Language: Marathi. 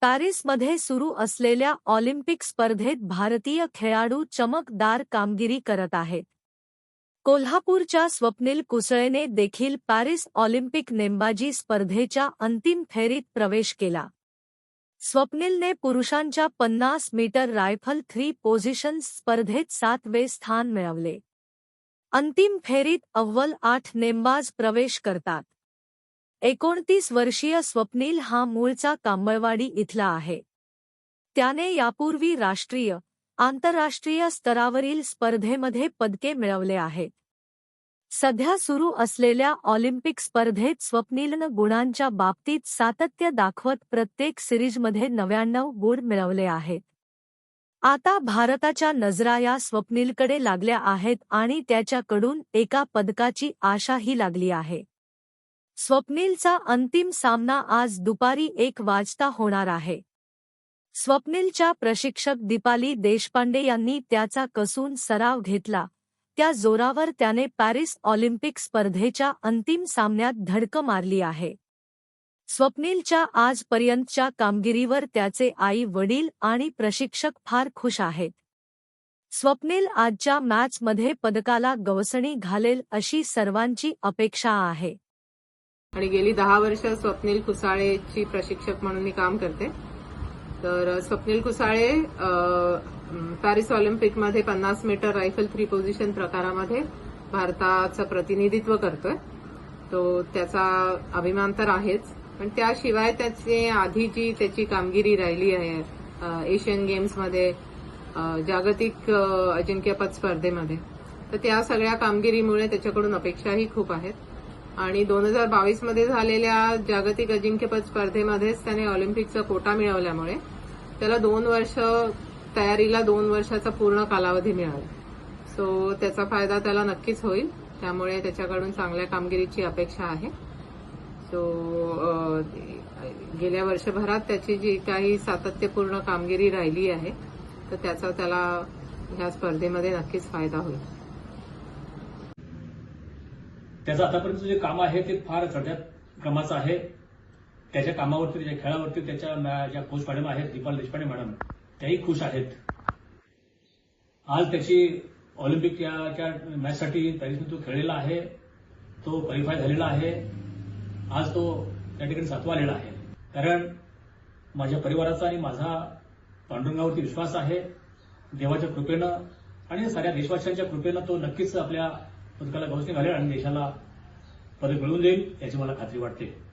पॅरिसमध्ये सुरू असलेल्या ऑलिम्पिक स्पर्धेत भारतीय खेळाडू चमकदार कामगिरी करत आहेत कोल्हापूरच्या स्वप्नील कुसळेने देखील पॅरिस ऑलिम्पिक नेमबाजी स्पर्धेच्या अंतिम फेरीत प्रवेश केला. स्वप्नीलने पुरुषांच्या पन्नास मीटर रायफल थ्री पोझिशन्स स्पर्धेत सातवे स्थान मिळवले. अंतिम फेरीत अव्वल आठ नेमबाज प्रवेश करतात. एकोणतीस वर्षीय स्वप्नील हा मूळचा कांबळवाडी इथला आहे. त्याने यापूर्वी राष्ट्रीय आंतरराष्ट्रीय स्तरावरील स्पर्धेमध्ये पदके मिळवले आहेत. सध्या सुरू असलेल्या ऑलिम्पिक स्पर्धेत स्वप्नीलनं गुणांच्या बाबतीत सातत्य दाखवत प्रत्येक सिरीजमध्ये नव्याण्णव गुण मिळवले आहेत. आता भारताच्या नजरा या स्वप्नीलकडे लागल्या आहेत आणि त्याच्याकडून एका पदकाची आशाही लागली आहे. स्वप्नीलचा अंतिम सामना आज दुपारी एक वाजता होणार आहे. स्वप्नीलच्या प्रशिक्षक दीपाली देशपांडे यांनी त्याचा कसून सराव घेतला. त्या जोरावर त्याने पॅरिस ऑलिम्पिक स्पर्धेच्या अंतिम सामन्यात धडक मारली आहे. स्वप्नीलच्या आजपर्यंतच्या कामगिरीवर त्याचे आई वडील आणि प्रशिक्षक फार खुश आहेत. स्वप्नील आजच्या मॅचमध्ये पदकाला गवसणी घालेल अशी सर्वांची अपेक्षा आहे. आणि गेली दहा वर्ष स्वप्नील कुसाळेची प्रशिक्षक म्हणून मी काम करते. तर स्वप्नील कुसाळे पॅरिस ऑलिम्पिकमध्ये पन्नास मीटर रायफल थ्री पोझिशन प्रकारामध्ये भारताचं प्रतिनिधित्व करतोय. तो त्याचा अभिमान तर आहेच. पण त्याशिवाय त्याचे आधी जी त्याची कामगिरी राहिली आहे एशियन गेम्समध्ये जागतिक अजिंक्यपद स्पर्धेमध्ये तर त्या सगळ्या कामगिरीमुळे त्याच्याकडून अपेक्षाही खूप आहेत. आणि दोन हजार बावीसमध्ये झालेल्या जागतिक अजिंक्यपद स्पर्धेमध्येच त्याने ऑलिम्पिकचा कोटा मिळवल्यामुळे त्याला दोन वर्ष तयारीला दोन वर्षाचा पूर्ण कालावधी मिळाला. सो त्याचा फायदा त्याला नक्कीच होईल. त्यामुळे त्याच्याकडून चांगल्या कामगिरीची अपेक्षा आहे. सो गेल्या वर्षभरात त्याची जी काही सातत्यपूर्ण कामगिरी राहिली आहे तर त्याचा त्याला ह्या स्पर्धेमध्ये नक्कीच फायदा होईल. त्याचं आतापर्यंत जे काम आहे ते फार चढ्या क्रमाचं आहे. त्याच्या कामावरती त्याच्या खेळावरती त्याच्या ज्या कोच मॅडम आहेत दीपाल देशपांडे मॅडम त्याही खुश आहेत. आज त्याची ऑलिम्पिक या मॅचसाठी पॅरिसमध्ये तो खेळलेला आहे तो क्वालिफाय झालेला आहे. आज तो त्या ठिकाणी सातवा आलेला आहे. कारण माझ्या परिवाराचा आणि माझा पांडुरंगावरती विश्वास आहे. देवाच्या कृपेनं आणि साऱ्या देशवासियांच्या कृपेनं तो नक्कीच आपल्या पदकाला गवसणी घालेल आणि देशाला पदक मिळवून देईल याची मला खात्री वाटते.